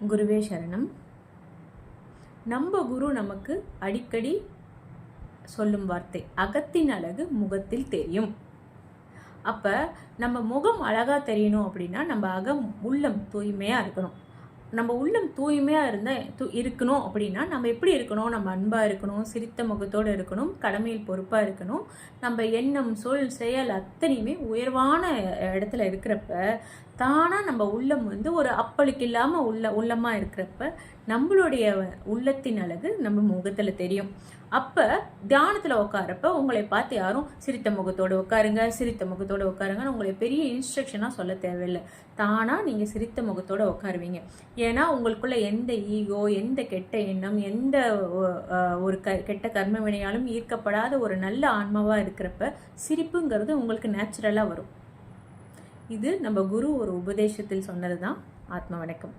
குருவே சரணம். நம்ம குரு நமக்கு அடிக்கடி சொல்லும் வார்த்தை அகத்தின் அழகு முகத்தில் தெரியும். அப்ப நம்ம முகம் அழகா தெரியணும் அப்படின்னா நம்ம அகம் உள்ளம் தூய்மையா இருக்கணும். நம்ம உள்ளம் தூய்மையாக இருந்தால் இருக்கணும். அப்படின்னா நம்ம எப்படி இருக்கணும்? நம்ம அன்பாக இருக்கணும் சிரித்த முகத்தோடு இருக்கணும் கடமையில் பொறுப்பாக இருக்கணும். நம்ம எண்ணம் சொல் செயல் அத்தனையுமே உயர்வான இடத்துல இருக்கிறப்ப தானாக நம்ம உள்ளம் வந்து ஒரு அப்பளுக்கு இல்லாமல் உள்ள உள்ளமாக இருக்கிறப்ப நம்மளுடைய உள்ளத்தின் அழகு நம்ம முகத்தில் தெரியும். அப்போ தியானத்தில் உட்காரப்ப உங்களை பார்த்து யாரும் சிரித்த முகத்தோடு உட்காருங்க சிரித்த முகத்தோடு உட்காருங்கன்னு உங்களை பெரிய இன்ஸ்ட்ரக்ஷனாக சொல்ல தேவையில்லை. தானாக நீங்கள் சிரித்த முகத்தோடு உட்காருவீங்க ஏன்னா உங்களுக்குள்ள எந்த ஈகோ எந்த கெட்ட எண்ணம் எந்த ஒரு க கெட்ட கர்ம வினையாலும் ஈர்க்கப்படாத ஒரு நல்ல ஆன்மாவாக இருக்கிறப்ப சிரிப்புங்கிறது உங்களுக்கு நேச்சுரலாக வரும். இது நம்ம குரு ஒரு உபதேசத்தில் சொன்னது தான் ஆத்ம வணக்கம்.